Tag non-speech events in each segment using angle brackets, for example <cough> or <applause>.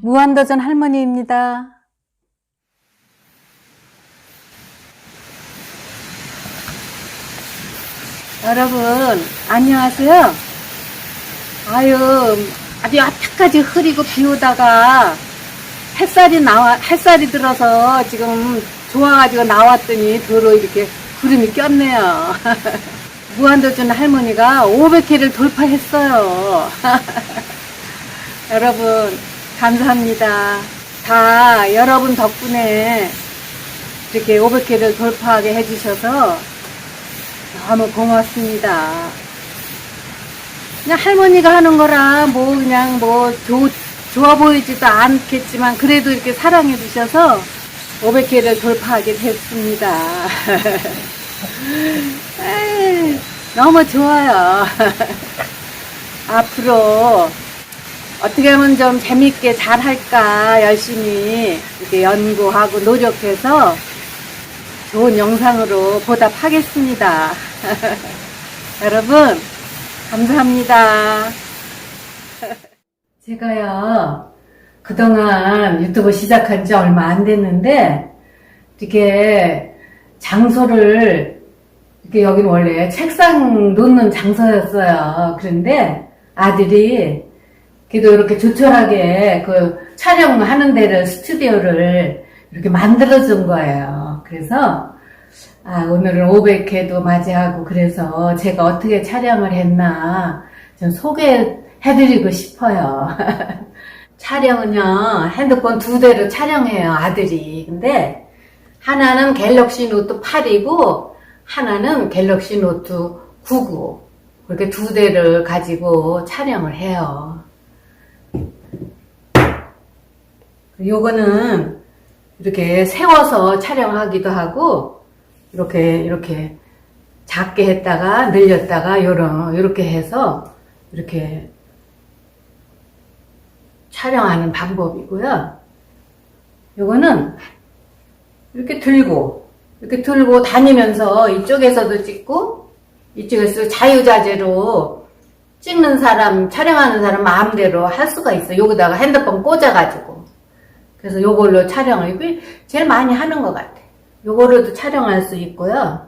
무한도전 할머니입니다. 여러분, 안녕하세요. 아유, 아주 앞까지 흐리고 비 오다가 햇살이 나와, 햇살이 들어서 지금 좋아가지고 나왔더니 도로 이렇게 구름이 꼈네요. <laughs> 무한도전 할머니가 500회를 돌파했어요. <laughs> 여러분, 감사합니다. 다 여러분 덕분에 이렇게 500회를 돌파하게 해주셔서 너무 고맙습니다. 그냥 할머니가 하는 거라 뭐 그냥 뭐 좋, 좋아 보이지도 않겠지만 그래도 이렇게 사랑해 주셔서 500회를 돌파하게 됐습니다. <laughs> 에이, 너무 좋아요. <laughs> 앞으로 어떻게 하면 좀 재밌게 잘 할까 열심히 이렇게 연구하고 노력해서 좋은 영상으로 보답하겠습니다. <laughs> 여러분, 감사합니다. <laughs> 제가요, 그동안 유튜브 시작한 지 얼마 안 됐는데, 이렇게 장소를, 이렇게 여긴 원래 책상 놓는 장소였어요. 그런데 아들이 그래도 이렇게 조촐하게 그 촬영하는 데를 스튜디오를 이렇게 만들어준 거예요. 그래서 아, 오늘은 500회도 맞이하고 그래서 제가 어떻게 촬영을 했나 좀 소개해드리고 싶어요. <laughs> 촬영은요 핸드폰 두 대로 촬영해요 아들이. 근데 하나는 갤럭시 노트 8이고 하나는 갤럭시 노트 9고 그렇게 두 대를 가지고 촬영을 해요. 요거는 이렇게 세워서 촬영하기도 하고 이렇게 이렇게 작게 했다가 늘렸다가 요런 요렇게 해서 이렇게 촬영하는 방법이고요. 요거는 이렇게 들고 이렇게 들고 다니면서 이쪽에서도 찍고 이쪽에서 자유자재로 찍는 사람 촬영하는 사람 마음대로 할 수가 있어. 요 여기다가 핸드폰 꽂아가지고 그래서 요걸로 촬영을 제일 많이 하는 것 같아. 요거로도 촬영할 수 있고요.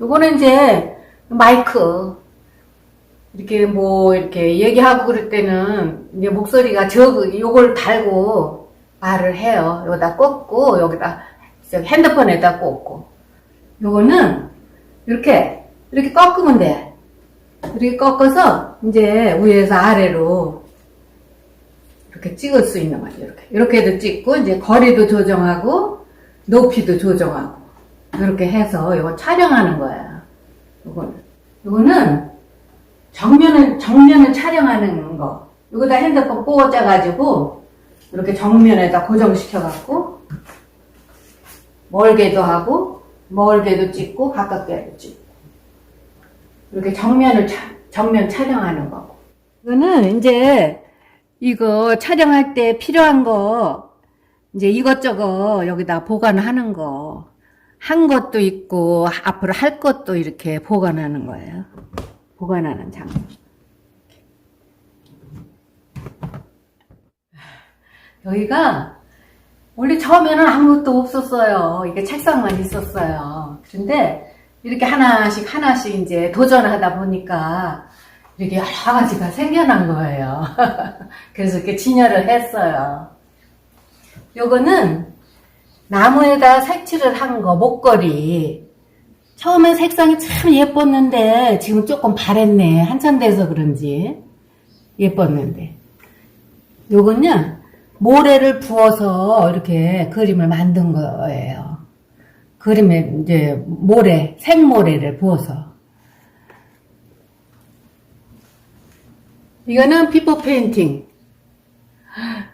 요거는 이제 마이크 이렇게 뭐 이렇게 얘기하고 그럴 때는 이제 목소리가 저 요걸 달고 말을 해요. 여기다 꽂고 여기다 핸드폰에다 꽂고 요거는 이렇게 이렇게 꺾으면 돼. 이렇게 꺾어서 이제 위에서 아래로 이렇게 찍을 수 있는 거죠. 이렇게. 이렇게도 찍고, 이제 거리도 조정하고, 높이도 조정하고, 이렇게 해서 이거 촬영하는 거예요. 요거는. 요거는 정면을, 정면을 촬영하는 거. 여기다 핸드폰 꽂아가지고, 이렇게 정면에다 고정시켜갖고, 멀게도 하고, 멀게도 찍고, 가깝게도 찍고. 이렇게 정면을, 차- 정면 촬영하는 거고. 이거는 이제, 이거 촬영할 때 필요한 거, 이제 이것저것 여기다 보관하는 거. 한 것도 있고, 앞으로 할 것도 이렇게 보관하는 거예요. 보관하는 장소. 여기가, 원래 처음에는 아무것도 없었어요. 이게 책상만 있었어요. 그런데, 이렇게 하나씩 하나씩 이제 도전하다 보니까, 이렇게 여러 가지가 생겨난 거예요. <laughs> 그래서 이렇게 진열을 했어요. 요거는 나무에다 색칠을 한 거, 목걸이. 처음엔 색상이 참 예뻤는데, 지금 조금 바랬네. 한참 돼서 그런지. 예뻤는데. 요건요, 모래를 부어서 이렇게 그림을 만든 거예요. 그림에 이제 모래, 생모래를 부어서. 이거는 피포 페인팅.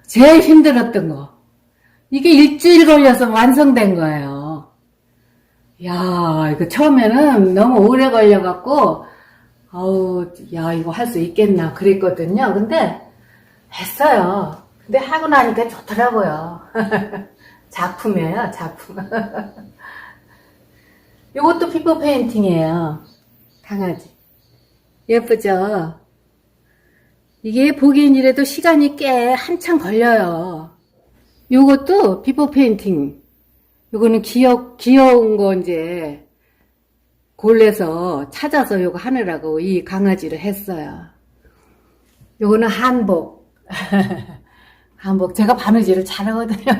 제일 힘들었던 거. 이게 일주일 걸려서 완성된 거예요. 야, 이거 처음에는 너무 오래 걸려갖고, 아우, 야, 이거 할 수 있겠나 그랬거든요. 근데 했어요. 근데 하고 나니까 좋더라고요. <laughs> 작품이에요, 작품. <laughs> 이것도 피포 페인팅이에요. 강아지. 예쁘죠? 이게 보기엔 이래도 시간이 꽤 한참 걸려요. 요것도 비포 페인팅. 요거는 귀여, 귀여운 거 이제 골래서 찾아서 요거 하느라고 이 강아지를 했어요. 요거는 한복. <laughs> 한복. 제가 바느질을 잘하거든요.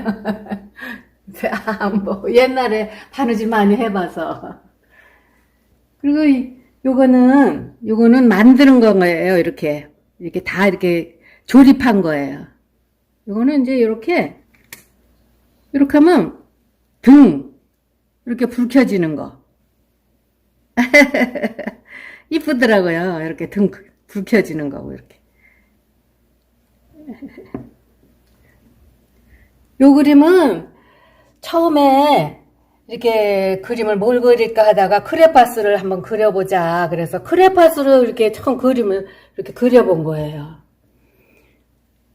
<laughs> 한복. 옛날에 바느질 많이 해봐서. 그리고 이- 요거는, 요거는 만드는 거예요. 이렇게. 이렇게 다 이렇게 조립한 거예요. 요거는 이제 이렇게, 이렇게 하면 등, 이렇게 불 켜지는 거. <laughs> 이쁘더라고요. 이렇게 등 불 켜지는 거고, 이렇게. <laughs> 요 그림은 처음에 이렇게 그림을 뭘 그릴까 하다가 크레파스를 한번 그려보자. 그래서 크레파스로 이렇게 처음 그림을 이렇게 그려본 거예요.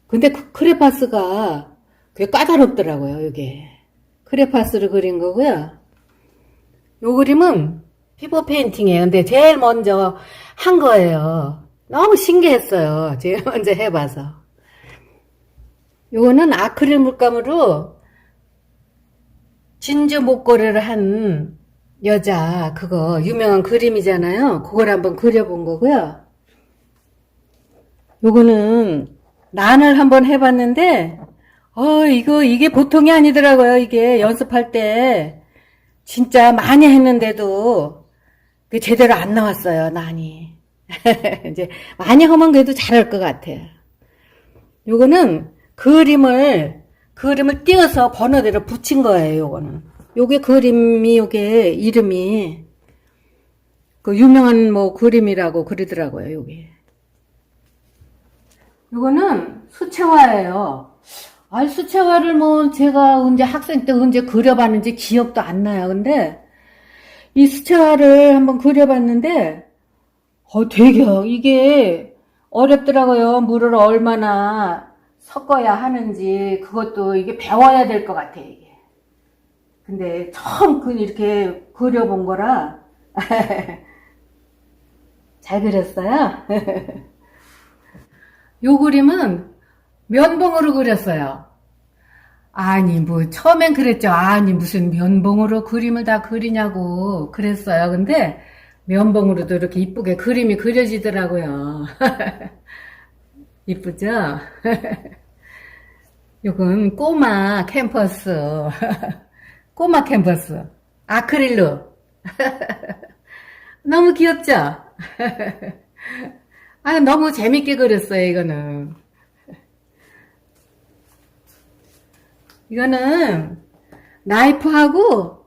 근데 그 크레파스가 꽤 까다롭더라고요, 이게. 크레파스를 그린 거고요. 요 그림은 피부 페인팅이에요. 근데 제일 먼저 한 거예요. 너무 신기했어요. 제일 먼저 해봐서. 요거는 아크릴 물감으로 진주 목걸이를 한 여자 그거 유명한 그림이잖아요. 그걸 한번 그려본 거고요. 요거는 난을 한번 해봤는데 어 이거 이게 보통이 아니더라고요. 이게 연습할 때 진짜 많이 했는데도 그게 제대로 안 나왔어요. 난이 <laughs> 이제 많이 하면 그래도 잘할 것 같아요. 요거는 그림을 그림을 띄어서 번호대로 붙인 거예요, 요거는. 요게 그림이 요게 이름이 그 유명한 뭐 그림이라고 그러더라고요, 요게. 요거는 수채화예요. 아, 수채화를 뭐 제가 언제 학생 때 언제 그려봤는지 기억도 안 나요. 근데 이 수채화를 한번 그려봤는데 어, 되게 이게 어렵더라고요. 물을 얼마나 섞어야 하는지 그것도 이게 배워야 될 것 같아 이게. 근데 처음 그 이렇게 그려본 거라 <laughs> 잘 그렸어요. <laughs> 요 그림은 면봉으로 그렸어요. 아니 뭐 처음엔 그랬죠. 아니 무슨 면봉으로 그림을 다 그리냐고 그랬어요. 근데 면봉으로도 이렇게 이쁘게 그림이 그려지더라고요. <laughs> 이쁘죠? <laughs> 요건 꼬마 캠퍼스. <laughs> 꼬마 캠퍼스. 아크릴로. <laughs> 너무 귀엽죠? 아, 너무 재밌게 그렸어요, 이거는. 이거는 나이프하고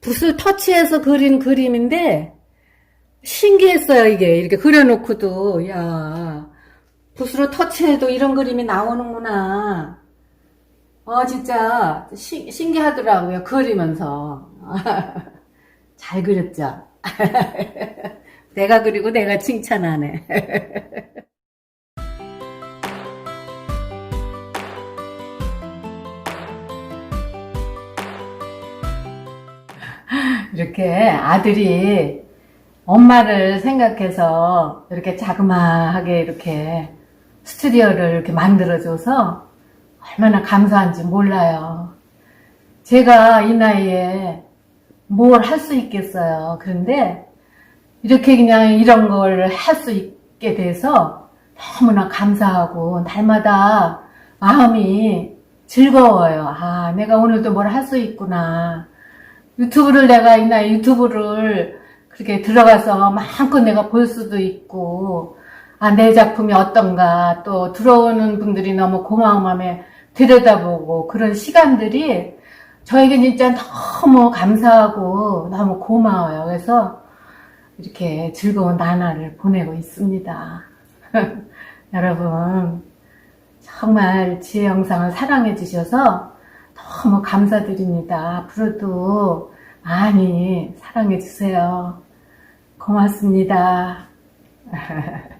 붓을 터치해서 그린 그림인데, 신기했어요, 이게. 이렇게 그려놓고도, 야, 붓으로 터치해도 이런 그림이 나오는구나. 어, 진짜, 시- 신기하더라고요, 그리면서. <laughs> 잘 그렸죠? <laughs> 내가 그리고 내가 칭찬하네. <laughs> 이렇게 아들이 엄마를 생각해서 이렇게 자그마하게 이렇게 스튜디오를 이렇게 만들어줘서 얼마나 감사한지 몰라요. 제가 이 나이에 뭘 할 수 있겠어요. 그런데 이렇게 그냥 이런 걸 할 수 있게 돼서 너무나 감사하고 날마다 마음이 즐거워요. 아, 내가 오늘도 뭘 할 수 있구나. 유튜브를 내가 이 나이 유튜브를 그렇게 들어가서 마음껏 내가 볼 수도 있고, 아, 내 작품이 어떤가, 또 들어오는 분들이 너무 고마운 마음에 들여다보고, 그런 시간들이 저에게 진짜 너무 감사하고 너무 고마워요. 그래서 이렇게 즐거운 나날을 보내고 있습니다. <laughs> 여러분, 정말 지혜 영상을 사랑해 주셔서 너무 감사드립니다. 앞으로도 많이 사랑해 주세요. 고맙습니다. <laughs>